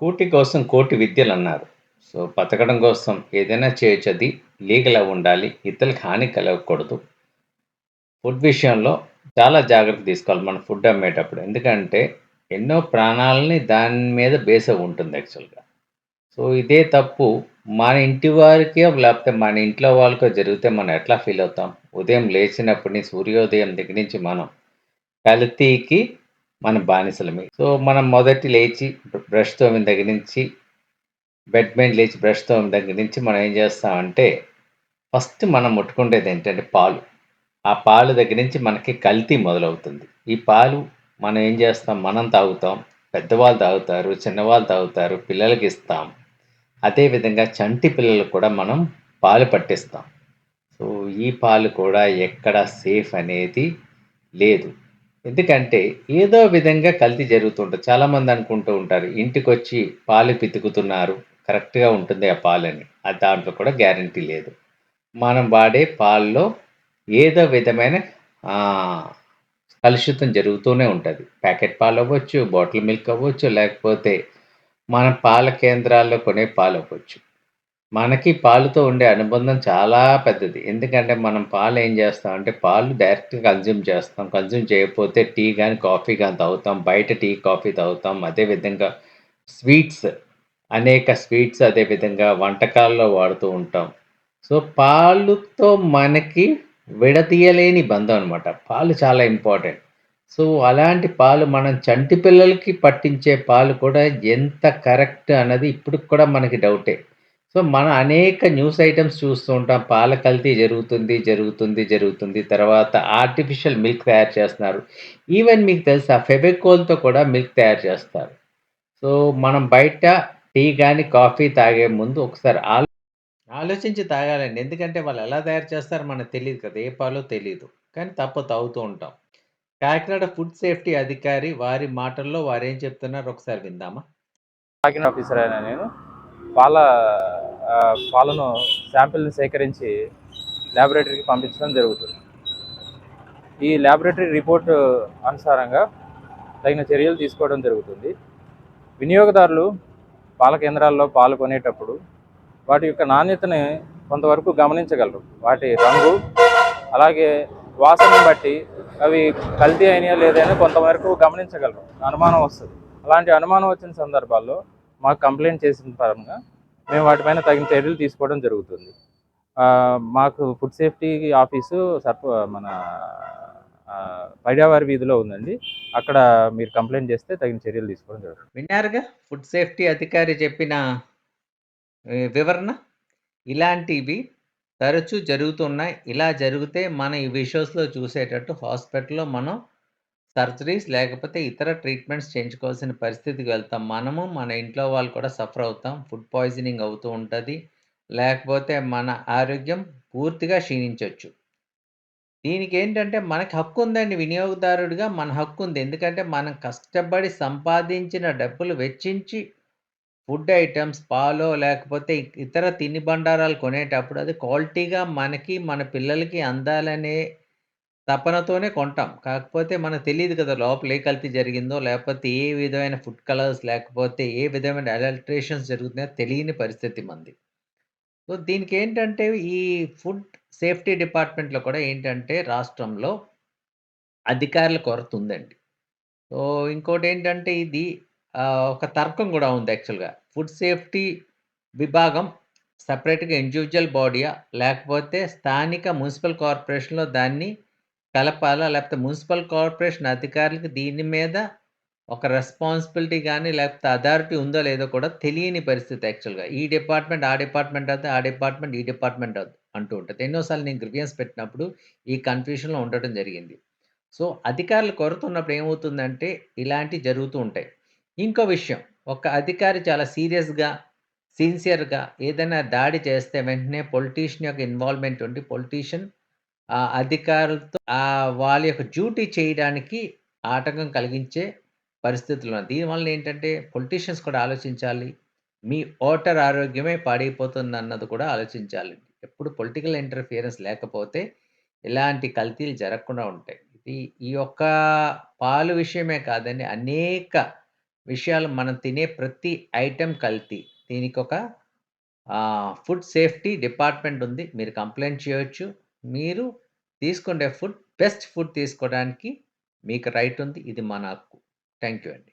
కూటి కోసం కోటి విద్యలు అన్నారు సో, బతకడం కోసం ఏదైనా చేయొచ్చు. అది లీగల్ ఉండాలి ఇతరులకి హాని కలగకూడదు. ఫుడ్ విషయంలో చాలా జాగ్రత్త తీసుకోవాలి మనం ఫుడ్ అమ్మేటప్పుడు. ఎందుకంటే, ఎన్నో ప్రాణాలని దాని మీద బేస్ ఉంటుంది యాక్చువల్‌గా. సో, ఇదే తప్పు మన ఇంటి వారికే లేకపోతే మన ఇంట్లో వాళ్ళకో జరిగితే మనం ఎట్లా ఫీల్ అవుతాం? ఉదయం లేచినప్పటి నుంచి సూర్యోదయం దగ్గర నుంచి మనం కల్తీకి మన బానిసలమే. సో, మనం మొదటి లేచి బ్రష్ తోమిన దగ్గర నుంచి బెడ్ మీద లేచి బ్రష్ తోమిన దగ్గర నుంచి మనం ఏం చేస్తామంటే, ఫస్ట్ మనం ముట్టుకునేదేంటంటే పాలు. ఆ పాలు దగ్గర నుంచి మనకి కల్తీ మొదలవుతుంది. ఈ పాలు మనం ఏం చేస్తాం? మనం తాగుతాం. పెద్దవాళ్ళు తాగుతారు. చిన్నవాళ్ళు తాగుతారు. పిల్లలకి ఇస్తాం అదేవిధంగా చంటి పిల్లలకు కూడా మనం పాలు పట్టిస్తాం. సో, ఈ పాలు కూడా ఎక్కడ సేఫ్ అనేది లేదు. ఎందుకంటే, ఏదో విధంగా కల్తీ జరుగుతూ చాలామంది అనుకుంటూ ఉంటారు. ఇంటికొచ్చి పాలు పితుకుతున్నారు. కరెక్ట్‌గా ఉంటుంది ఆ పాలని. ఆ దాంట్లో కూడా గ్యారంటీ లేదు. మనం వాడే పాల్లో ఏదో విధమైన కలుషితం జరుగుతూనే ఉంటుంది ప్యాకెట్ పాలు అవ్వచ్చు బాటిల్ మిల్క్ అవ్వచ్చు, లేకపోతే మన పాల కేంద్రాల్లో కొనే పాలవ్వచ్చు. మనకి పాలుతో ఉండే అనుబంధం చాలా పెద్దది. ఎందుకంటే, మనం పాలు ఏం చేస్తామంటే, పాలు డైరెక్ట్‌గా కన్జ్యూమ్ చేస్తాం. కన్జ్యూమ్ చేయకపోతే టీ గాని, కాఫీ గాని తాగుతాం. బయట టీ, కాఫీ తాగుతాం. అదే విధంగా స్వీట్స్ అనేక స్వీట్స్ అదే విధంగా వంటకాల్లో వాడుతూ ఉంటాం. సో, పాలుతో మనకి విడదీయలేని బంధం అనమాట. పాలు చాలా ఇంపార్టెంట్. సో, అలాంటి పాలు మనం చంటి పిల్లలకి పట్టించే పాలు కూడా ఎంత కరెక్ట్ అన్నది ఇప్పటికి కూడా మనకి డౌటే. సో, మనం అనేక న్యూస్ ఐటమ్స్ చూస్తూ ఉంటాం. పాల కల్తీ జరుగుతుంది, జరుగుతుంది, జరుగుతుంది. తర్వాత ఆర్టిఫిషియల్ మిల్క్ తయారు చేస్తున్నారు. ఈవెన్ మీకు తెలుసా ఫెబెకోల్తో కూడా మిల్క్ తయారు చేస్తారు. సో, మనం బయట టీ కానీ కాఫీ తాగే ముందు ఒకసారి ఆలో ఆలోచించి తాగాలండి. ఎందుకంటే, వాళ్ళు ఎలా తయారు చేస్తారో మనకు తెలియదు కదా! ఏ పాలో తెలియదు కానీ తప్ప తాగుతూ ఉంటాం. కాకినాడ ఫుడ్ సేఫ్టీ అధికారి వారి మాటల్లో వారేం చెప్తున్నారు ఒకసారి విందామా? కాకినాడ ఆఫీసర్ అయినా నేను పాల పాలను శాంపిల్ని సేకరించి ల్యాబొరేటరీకి పంపించడం జరుగుతుంది. ఈ ల్యాబొరేటరీ రిపోర్ట్ అనుసారంగా తగిన చర్యలు తీసుకోవడం జరుగుతుంది. వినియోగదారులు పాల కేంద్రాల్లో పాలు కొనేటప్పుడు వాటి యొక్క నాణ్యతని కొంతవరకు గమనించగలరు. వాటి రంగు అలాగే వాసనను బట్టి అవి కల్తీ అయినాయా లేదని కొంతవరకు గమనించగలరు. అనుమానం వస్తుంది. అలాంటి అనుమానం వచ్చిన సందర్భాల్లో మాకు కంప్లైంట్ చేసిన పరంగా మేము వాటిపైన తగిన చర్యలు తీసుకోవడం జరుగుతుంది మాకు ఫుడ్ సేఫ్టీ ఆఫీసు సర్ప మన పైడావారి వీధిలో ఉందండి అక్కడ మీరు కంప్లైంట్ చేస్తే తగిన చర్యలు తీసుకోవడం జరుగుతుంది విన్నారుగా ఫుడ్ సేఫ్టీ అధికారి చెప్పిన వివరణ. ఇలాంటివి తరచూ జరుగుతున్నాయి. ఇలా జరిగితే మనం ఈ విషయస్లో చూసేటట్టు హాస్పిటల్‌లో మనం సర్జరీస్ లేకపోతే ఇతర ట్రీట్మెంట్స్ చేయించుకోవాల్సిన పరిస్థితికి వెళ్తాం. మనము, మన ఇంట్లో వాళ్ళు కూడా సఫర్ అవుతాం. ఫుడ్ పాయిజనింగ్ అవుతూ ఉంటది. లేకపోతే మన ఆరోగ్యం పూర్తిగా క్షీణించొచ్చు. దీనికేంటంటే మనకి హక్కుందండి వినియోగదారుడిగా మన హక్కుంది. ఎందుకంటే, మనం కష్టపడి సంపాదించిన డబ్బులు వెచ్చించి ఫుడ్ ఐటెమ్స్ పాలో లేకపోతే ఇతర ఇతర తినుబండారాలు కొనేటప్పుడు అది క్వాలిటీగా మనకి, మన పిల్లలకి అందాలనే తపనతోనే కొంటాం. కాకపోతే మనకు తెలీదు కదా! లోపల ఏ కల్తీ జరిగిందో, లేకపోతే ఏ విధమైన ఫుడ్ కలర్స్ లేకపోతే ఏ విధమైన అడల్ట్రేషన్స్ జరుగుతున్నాయో తెలియని పరిస్థితి మనది. సో, దీనికేంటంటే ఈ ఫుడ్ సేఫ్టీ డిపార్ట్మెంట్‌లో కూడా ఏంటంటే రాష్ట్రంలో అధికారుల కొరత ఉందండి. సో, ఇంకోటేంటంటే ఇది ఆహ్, ఒక తర్కం గూడా ఉంది యాక్చువల్‌గా. ఫుడ్ సేఫ్టీ విభాగం సెపరేట్‌గా ఇండివిడ్యువల్ బాడీయా? లేకపోతే స్థానిక మున్సిపల్ కార్పొరేషన్‌లో దాన్ని కలపాలా? లేకపోతే మున్సిపల్ కార్పొరేషన్ అధికారులకి దీని మీద ఒక రెస్పాన్సిబిలిటీ గాని, లేకపోతే అథారిటీ ఉందో లేదో కూడా తెలియని పరిస్థితి యాక్చువల్‌గా. ఈ డిపార్ట్మెంట్ ఆ డిపార్ట్మెంట్ అయితే, ఆ డిపార్ట్మెంట్ ఈ డిపార్ట్మెంట్ అద్ అంటూ ఉంటది. ఎన్నో సార్లు నేను గ్రీవియన్స్ పెట్టినప్పుడు ఈ కన్‌ఫ్యూషన్‌లో ఉండటం జరిగింది. సో, అధికారుల కొరత ఉన్నప్పుడు ఏమవుతుందంటే ఇలాంటివి జరుగుతూ ఉంటాయి. ఇంకో విషయం ఒక అధికారి చాలా సీరియస్‌గా, సిన్సియర్‌గా ఏదైనా దాడి చేస్తే వెంటనే పొలిటీషియన్ యొక్క ఇన్వాల్వ్‌మెంట్ ఉండి పొలిటీషియన్ ఆ అధికారులతో ఆ వాళ్ళ యొక్క డ్యూటీ చేయడానికి ఆటంకం కలిగించే పరిస్థితులు ఉన్నాయి. దీనివల్ల ఏంటంటే పొలిటీషియన్స్ కూడా ఆలోచించాలి. మీ ఓటర్ ఆరోగ్యమే పాడైపోతుందన్నది కూడా ఆలోచించాలి. ఎప్పుడు పొలిటికల్ ఇంటర్ఫియరెన్స్ లేకపోతే ఇలాంటి కల్తీలు జరగకుండా ఉంటాయి. ఇది ఈ యొక్క పాలు విషయమే కాదండి అనేక విషయాలు మనం తినే ప్రతి ఐటెం కల్తీ. దీనికొక ఒక ఫుడ్ సేఫ్టీ డిపార్ట్‌మెంట్ ఉంది. మీరు కంప్లైంట్ చేయొచ్చు. మీరు తీసుకునే ఫుడ్ బెస్ట్ ఫుడ్ తీసుకోవడానికి మీకు రైట్ ఉంది. ఇది మన హక్కు. థ్యాంక్ యూ అండి.